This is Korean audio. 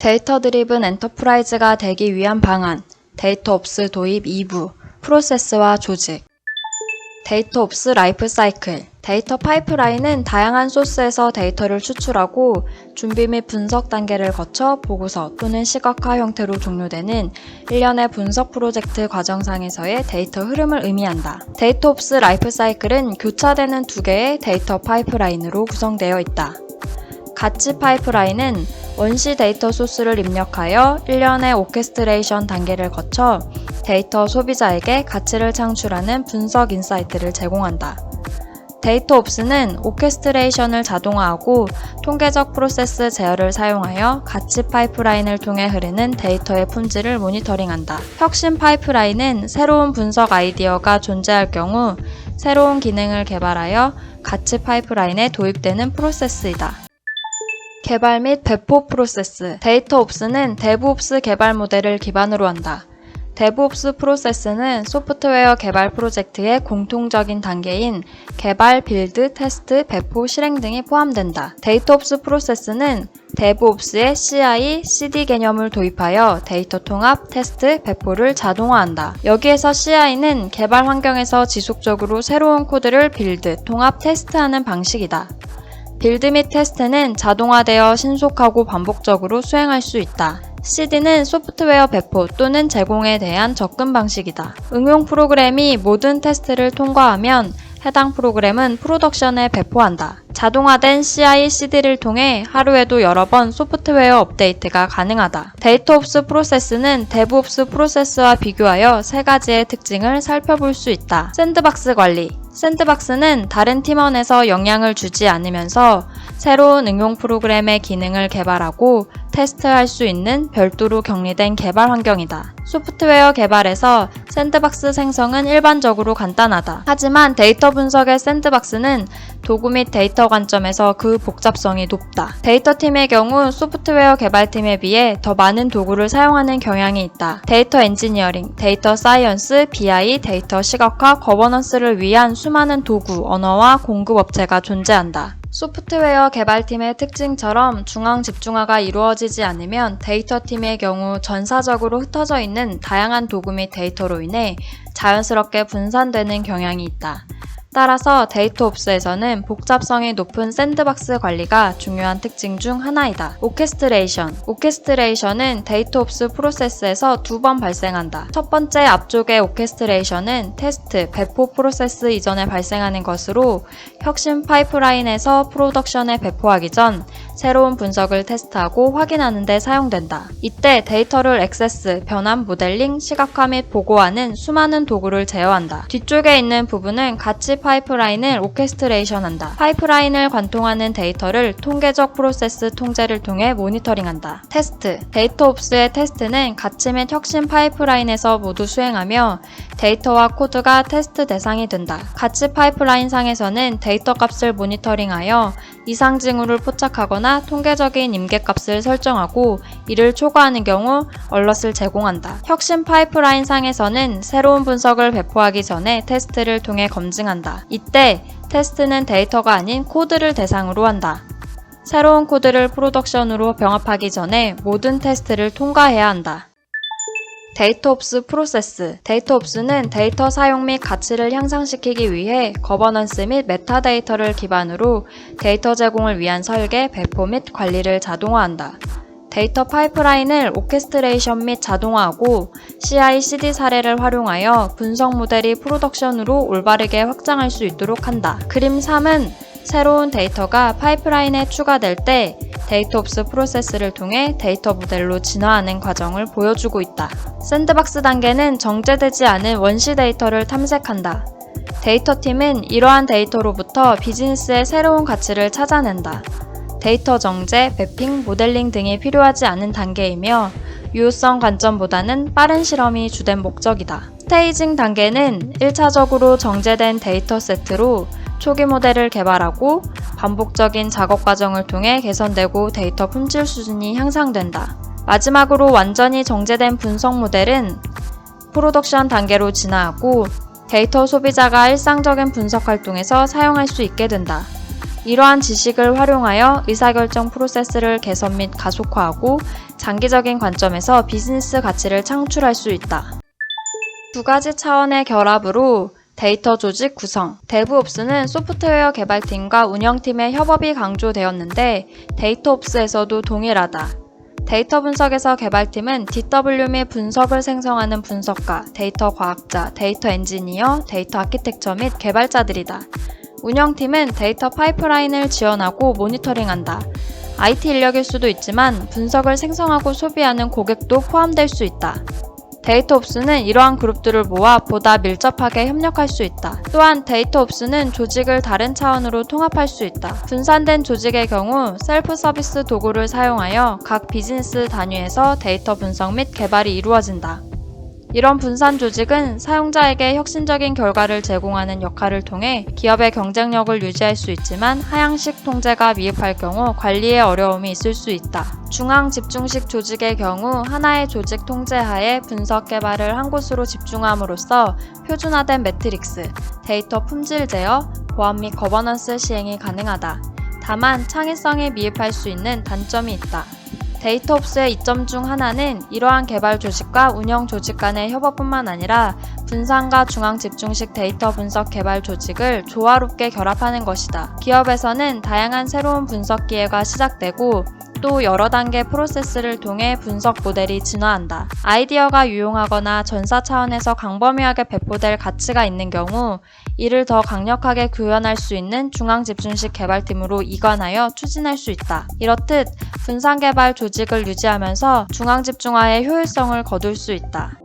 데이터 드리븐 엔터프라이즈가 되기 위한 방안, 데이터 옵스 도입 2부, 프로세스와 조직. 데이터 옵스 라이프 사이클. 데이터 파이프라인은 다양한 소스에서 데이터를 추출하고 준비 및 분석 단계를 거쳐 보고서 또는 시각화 형태로 종료되는 일련의 분석 프로젝트 과정상에서의 데이터 흐름을 의미한다. 데이터 옵스 라이프 사이클은 교차되는 두 개의 데이터 파이프라인으로 구성되어 있다. 가치 파이프라인은 원시 데이터 소스를 입력하여 일련의 오케스트레이션 단계를 거쳐 데이터 소비자에게 가치를 창출하는 분석 인사이트를 제공한다. 데이터 옵스는 오케스트레이션을 자동화하고 통계적 프로세스 제어를 사용하여 가치 파이프라인을 통해 흐르는 데이터의 품질을 모니터링한다. 혁신 파이프라인은 새로운 분석 아이디어가 존재할 경우 새로운 기능을 개발하여 가치 파이프라인에 도입되는 프로세스이다. 개발 및 배포 프로세스. 데이터 옵스는 데브옵스 개발 모델을 기반으로 한다. 데브옵스 프로세스는 소프트웨어 개발 프로젝트의 공통적인 단계인 개발, 빌드, 테스트, 배포, 실행 등이 포함된다. 데이터옵스 프로세스는 데브옵스의 CI, CD 개념을 도입하여 데이터 통합, 테스트, 배포를 자동화한다. 여기에서 CI는 개발 환경에서 지속적으로 새로운 코드를 빌드, 통합, 테스트하는 방식이다. 빌드 및 테스트는 자동화되어 신속하고 반복적으로 수행할 수 있다. CD는 소프트웨어 배포 또는 제공에 대한 접근 방식이다. 응용 프로그램이 모든 테스트를 통과하면 해당 프로그램은 프로덕션에 배포한다. 자동화된 CI/CD를 통해 하루에도 여러 번 소프트웨어 업데이트가 가능하다. 데이터옵스 프로세스는 데브옵스 프로세스와 비교하여 세 가지의 특징을 살펴볼 수 있다. 샌드박스 관리. 샌드박스는 다른 팀원에서 영향을 주지 않으면서 새로운 응용 프로그램의 기능을 개발하고 테스트할 수 있는 별도로 격리된 개발 환경이다. 소프트웨어 개발에서 샌드박스 생성은 일반적으로 간단하다. 하지만 데이터 분석의 샌드박스는 도구 및 데이터 관점에서 그 복잡성이 높다. 데이터 팀의 경우 소프트웨어 개발팀에 비해 더 많은 도구를 사용하는 경향이 있다. 데이터 엔지니어링, 데이터 사이언스, BI, 데이터 시각화, 거버넌스를 위한 수많은 도구, 언어와 공급 업체가 존재한다. 소프트웨어 개발팀의 특징처럼 중앙 집중화가 이루어지지 않으면 데이터 팀의 경우 전사적으로 흩어져 있는 다양한 도구 및 데이터로 인해 자연스럽게 분산되는 경향이 있다. 따라서 데이터 옵스에서는 복잡성이 높은 샌드박스 관리가 중요한 특징 중 하나이다. 오케스트레이션. 오케스트레이션은 데이터 옵스 프로세스에서 두 번 발생한다. 첫 번째 앞쪽의 오케스트레이션은 테스트, 배포 프로세스 이전에 발생하는 것으로 혁신 파이프라인에서 프로덕션에 배포하기 전 새로운 분석을 테스트하고 확인하는 데 사용된다. 이때 데이터를 액세스, 변환, 모델링, 시각화 및 보고하는 수많은 도구를 제어한다. 뒤쪽에 있는 부분은 가치 파이프라인을 오케스트레이션한다. 파이프라인을 관통하는 데이터를 통계적 프로세스 통제를 통해 모니터링한다. 테스트. 데이터 옵스의 테스트는 가치 및 혁신 파이프라인에서 모두 수행하며 데이터와 코드가 테스트 대상이 된다. 가치 파이프라인 상에서는 데이터 값을 모니터링하여 이상 징후를 포착하거나 통계적인 임계값을 설정하고 이를 초과하는 경우 얼럿을 제공한다. 혁신 파이프라인 상에서는 새로운 분석을 배포하기 전에 테스트를 통해 검증한다. 이때 테스트는 데이터가 아닌 코드를 대상으로 한다. 새로운 코드를 프로덕션으로 병합하기 전에 모든 테스트를 통과해야 한다. 데이터옵스 프로세스. 데이터옵스는 데이터 사용 및 가치를 향상시키기 위해 거버넌스 및 메타데이터를 기반으로 데이터 제공을 위한 설계, 배포 및 관리를 자동화한다. 데이터 파이프라인을 오케스트레이션 및 자동화하고 CI/CD 사례를 활용하여 분석 모델이 프로덕션으로 올바르게 확장할 수 있도록 한다. 그림 3은 새로운 데이터가 파이프라인에 추가될 때 데이터 옵스 프로세스를 통해 데이터 모델로 진화하는 과정을 보여주고 있다. 샌드박스 단계는 정제되지 않은 원시 데이터를 탐색한다. 데이터 팀은 이러한 데이터로부터 비즈니스의 새로운 가치를 찾아낸다. 데이터 정제, 매핑, 모델링 등이 필요하지 않은 단계이며 유효성 관점보다는 빠른 실험이 주된 목적이다. 스테이징 단계는 1차적으로 정제된 데이터 세트로 초기 모델을 개발하고 반복적인 작업 과정을 통해 개선되고 데이터 품질 수준이 향상된다. 마지막으로 완전히 정제된 분석 모델은 프로덕션 단계로 진화하고 데이터 소비자가 일상적인 분석 활동에서 사용할 수 있게 된다. 이러한 지식을 활용하여 의사결정 프로세스를 개선 및 가속화하고 장기적인 관점에서 비즈니스 가치를 창출할 수 있다. 두 가지 차원의 결합으로 데이터 조직 구성. 데브옵스는 소프트웨어 개발팀과 운영팀의 협업이 강조되었는데 데이터옵스에서도 동일하다. 데이터 분석에서 개발팀은 DW 및 분석을 생성하는 분석가, 데이터 과학자, 데이터 엔지니어, 데이터 아키텍처 및 개발자들이다. 운영팀은 데이터 파이프라인을 지원하고 모니터링한다. IT 인력일 수도 있지만 분석을 생성하고 소비하는 고객도 포함될 수 있다. 데이터 옵스는 이러한 그룹들을 모아 보다 밀접하게 협력할 수 있다. 또한 데이터 옵스는 조직을 다른 차원으로 통합할 수 있다. 분산된 조직의 경우 셀프 서비스 도구를 사용하여 각 비즈니스 단위에서 데이터 분석 및 개발이 이루어진다. 이런 분산 조직은 사용자에게 혁신적인 결과를 제공하는 역할을 통해 기업의 경쟁력을 유지할 수 있지만 하향식 통제가 미흡할 경우 관리에 어려움이 있을 수 있다. 중앙 집중식 조직의 경우 하나의 조직 통제하에 분석 개발을 한 곳으로 집중함으로써 표준화된 매트릭스, 데이터 품질 제어, 보안 및 거버넌스 시행이 가능하다. 다만 창의성에 미흡할 수 있는 단점이 있다. 데이터옵스의 이점 중 하나는 이러한 개발 조직과 운영 조직 간의 협업뿐만 아니라 분산과 중앙 집중식 데이터 분석 개발 조직을 조화롭게 결합하는 것이다. 기업에서는 다양한 새로운 분석 기회가 시작되고 또 여러 단계 프로세스를 통해 분석 모델이 진화한다. 아이디어가 유용하거나 전사 차원에서 광범위하게 배포될 가치가 있는 경우 이를 더 강력하게 구현할 수 있는 중앙 집중식 개발팀으로 이관하여 추진할 수 있다. 이렇듯 분산 개발 조직을 유지하면서 중앙 집중화의 효율성을 거둘 수 있다.